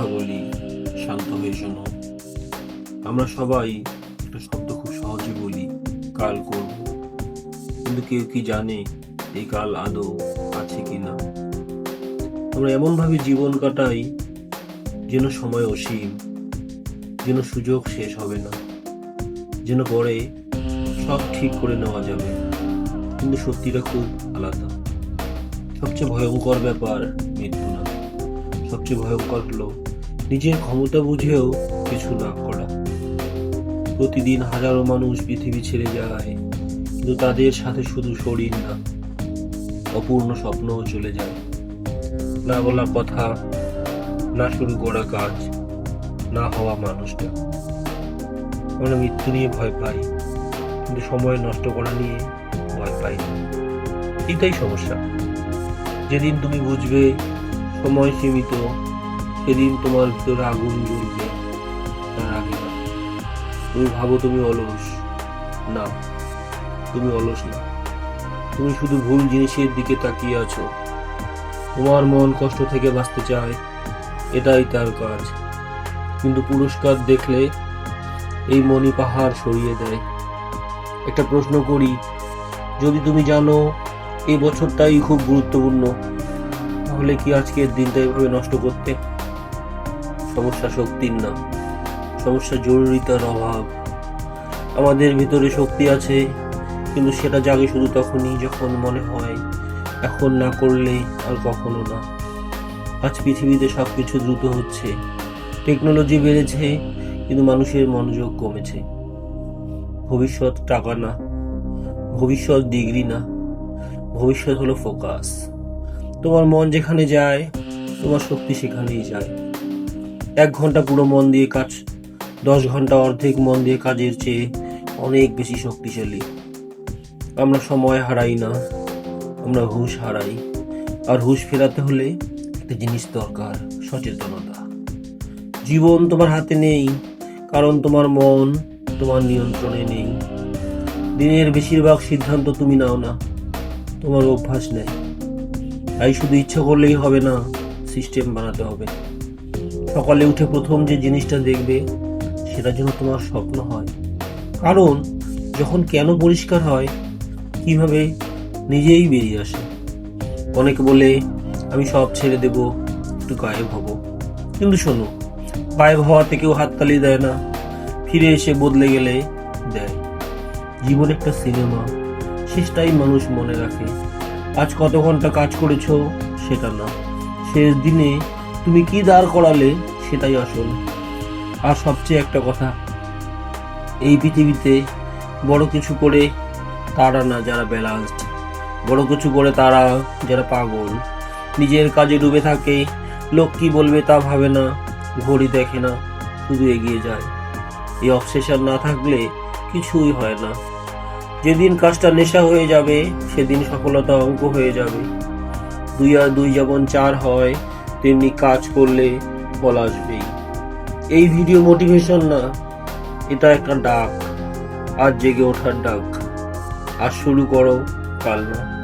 কথা বলি, শান্ত হয়ে শোনো। আমরা সবাই একটা শব্দ খুব সহজে বলি, কাল করব। কিন্তু কেউ কি জানে এই কাল আদৌ আছে কি না আমরা এমনভাবে জীবন কাটাই যেন সময় অসীম, যেন সুযোগ শেষ হবে না, যেন পরে সব ঠিক করে নেওয়া যাবে। কিন্তু সত্যিটা খুব আলাদা। সবচেয়ে ভয়ঙ্কর ব্যাপার মৃত্যু না। সবচেয়ে ভয়ঙ্কর হলো নিজের ক্ষমতা বুঝেও কিছু না করা। প্রতিদিন হাজারো মানুষ পৃথিবী ছেড়ে যায়, কিন্তু তাদের সাথে শুধু শরীর না, অপূর্ণ স্বপ্নও চলে যায়। না বলা কথা, না শুরু করা কাজ, না হওয়া মানুষটা। আমরা মৃত্যু নিয়ে ভয় পাই, কিন্তু সময় নষ্ট করা নিয়ে ভয় পাই না। এটাই সমস্যা। যেদিন তুমি বুঝবে, সময় সীমিত সেদিন তোমার ভিতরে আগুন জ্বলবে। তার আগে না। তুমি ভাবো তুমি অলস। না, তুমি অলস না। তুমি শুধু ভুল জিনিসের দিকে তাকিয়ে আছো। তোমার মন কষ্ট থেকে বাঁচতে চায়, এটাই তার কাজ। কিন্তু পুরস্কার দেখলে এই মনি পাহাড় সরিয়ে দেয়। একটা প্রশ্ন করি, যদি তুমি জানো এই বছরটাই খুব গুরুত্বপূর্ণ, তাহলে কি আজকের দিনটা এভাবে নষ্ট করতে? সমস্যা শক্তির না সমস্যা জরুরিতার অভাব। আমাদের ভিতরে শক্তি আছে, কিন্তু সেটা জাগে শুধু তখনই যখন মনে হয়, এখন না করলে আর কখনো না। আজ পৃথিবীতে সব কিছু দ্রুত হচ্ছে। টেকনোলজি বেড়েছে, কিন্তু মানুষের মনোযোগ কমেছে। ভবিষ্যৎ টাকা না, ভবিষ্যৎ ডিগ্রি না, ভবিষ্যৎ হলো ফোকাস। তোমার মন যেখানে যায়, তোমার শক্তি সেখানেই যায়। এক ঘণ্টা পুরো মন দিয়ে কাজ, দশ ঘণ্টা অর্ধেক মন দিয়ে কাজের চেয়ে অনেক বেশি শক্তিশালী। আমরা সময় হারাই না, আমরা হুঁশ হারাই। আর হুঁশ ফেরাতে হলে একটা জিনিস দরকার, সচেতনতা। জীবন তোমার হাতে নেই, কারণ তোমার মন তোমার নিয়ন্ত্রণে নেই। দিনের বেশিরভাগ সিদ্ধান্ত তুমি নাও না, তোমার অভ্যাস নেই। তাই শুধু ইচ্ছা করলেই হবে না সিস্টেম বানাতে হবে। সকালে উঠে প্রথম যে জিনিসটা দেখবে সেটা যেন তোমার স্বপ্ন হয়। কারণ, যখন কেন পরিষ্কার হয়, কীভাবে নিজেই বেরিয়ে আসে। অনেকে বলে, আমি সব ছেড়ে দেব, একটু গায়েব হব। কিন্তু শোনো, গায়েব হওয়াতে কেউ হাততালি দেয় না। ফিরে এসে বদলে গেলে দেয়। জীবন একটা সিনেমা, শেষটাই মানুষ মনে রাখে। আজ কত ঘণ্টা কাজ করেছ, সেটা না। শেষ দিনে তুমি কি দাঁড় করালে সেটাই আসল। আর সবচেয়ে একটা কথা, এই পৃথিবীতে বড় কিছু করে তারা না যারা ব্যালান্সড বড় কিছু করে তারা যারা পাগল। নিজের কাজে ডুবে থাকে, লোক কি বলবে তা ভাবে না, ঘড়ি দেখে না, শুধু এগিয়ে যায়। এই অবসেশন না থাকলে কিছুই হয় না। যেদিন কাজটা নেশা হয়ে যাবে, সেদিন সফলতা অঙ্ক হয়ে যাবে। দুই আর দুই যেমন চার হয় তেমনি কাজ করলে ফল আসবেই। এই ভিডিও মোটিভেশন না, এটা একটা ডাক, আর জেগে ওঠার ডাক। আর শুরু করো, কাল না